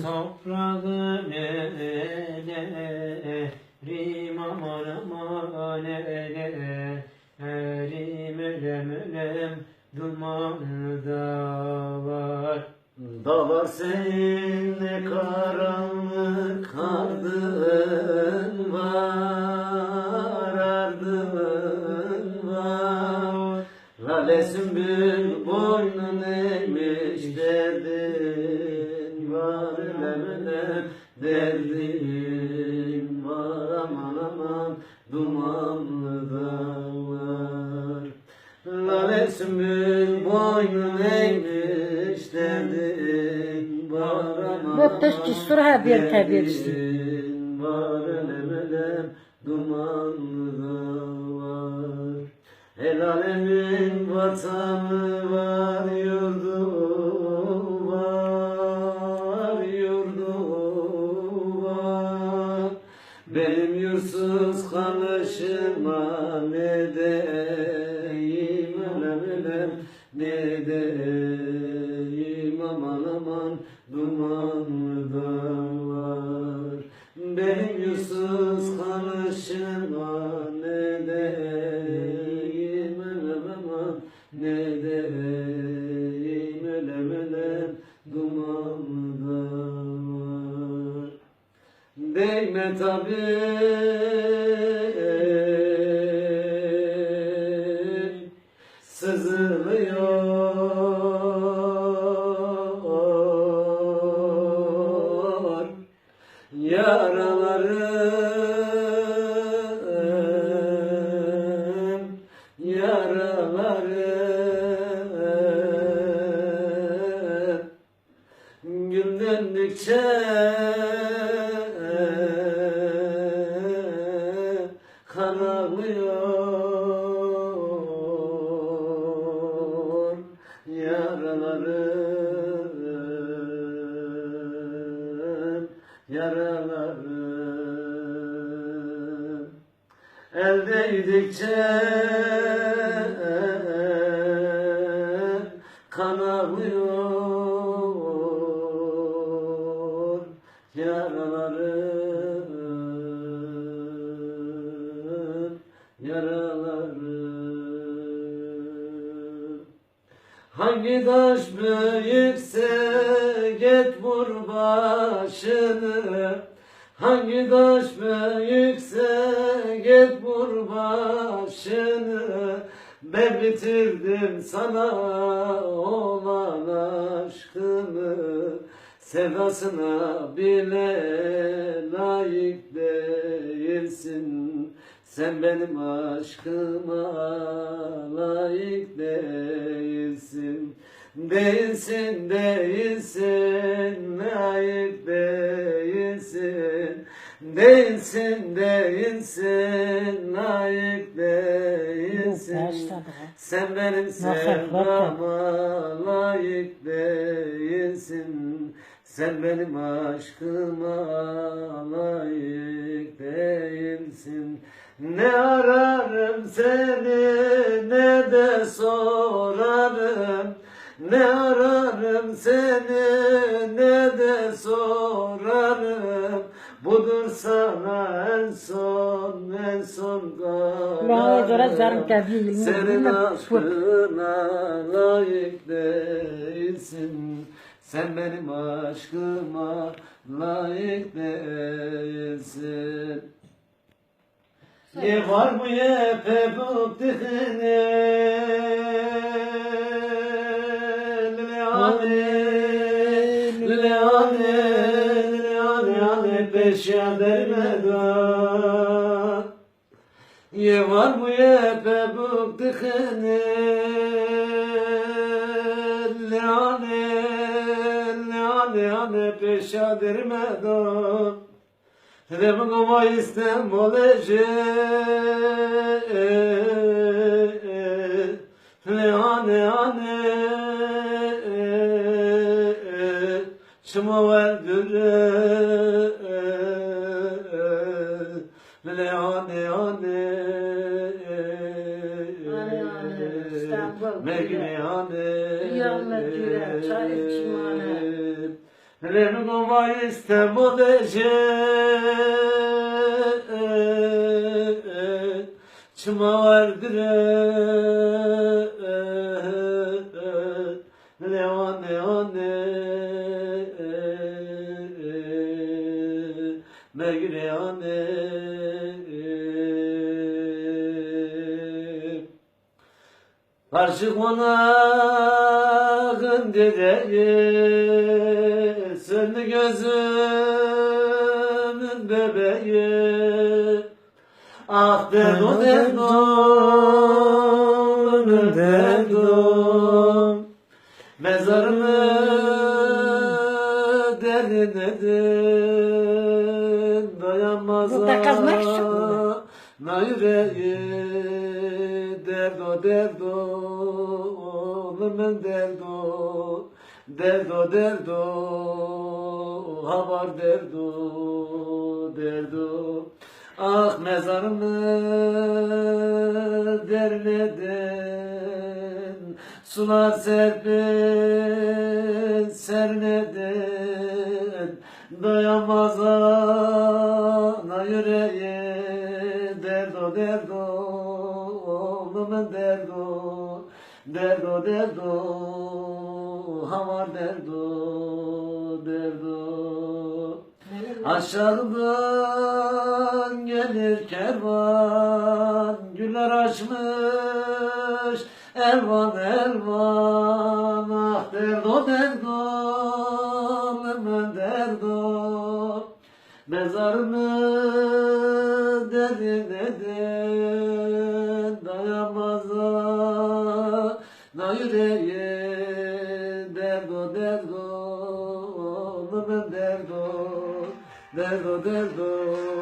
toprağın erim aman aman ele erim elem elem dumanlı dağlar. Dağlar senin ne karanlık ardın var ardın var. Lale sümbül boynun eğmiş derdin Lale sümbül boynun eğmiş derdin var aman Boktaş ki sura bir tabirsi. derdin var elem elem dumanlı dağlar El alemin vatanı var yurdu var yurdu var. Benim yursuz kalışıma ne elem ne deyim aman aman dumanlı dağlar? Benim yursuz kalışıma ne deyim elem aman ne deyim elem elem dumanlı dağlar? Değme tabi Yaralarım Yaralarım. Gün yaralarım, yaralarım. Hangi taş büyükse git vur başını. Hangi taş büyükse git vur başını. Ben bitirdim sana olan aşkımı. Sevdasına bile layık değilsin. Sen benim aşkıma Değilsin, değilsin, layık değilsin. Değilsin, değilsin, layık değilsin. Sen benim sevdama layık değilsin. Sen benim aşkıma layık değilsin. Ne ararım seni ne de sorarım Ne ararım seni ne de sorarım. Budur sana en son en son kararım. Senin aşkına layık değilsin. Sen benim aşkıma layık değilsin. Ye var mı ye pebuk dihine Leane peşya dermeden Ye var mı ye pebuk dihine Leane Leane Leane peşya dermeden Demin kova İstanbul Kıyamet güne, çay içim ane. Ellerimi kova istem o deşet Çıma vardır Karşı konağın dedeyi Söndü gözümün bebeği. Ah derdo derdo derdo Mezarımı derinledin Dayanmaz Burada kazmak için? Na yüreği derdo derdo Ölümün derdo. Derdo derdo Havar derdo Derdo. Ah mezarımı derledin Sular serpin sernedin Dayanmaz ana yüreği Derdo derdo Oğlumun derdo Derdo derdo. Havar derdo Derdo. Aşağıdan gelir kervan Güller açmış. Elvan elvan Ah derdo derdo Ömrümün derdo. Mezarımı derinledin Derdo derdo derdo Derdo derdo derdo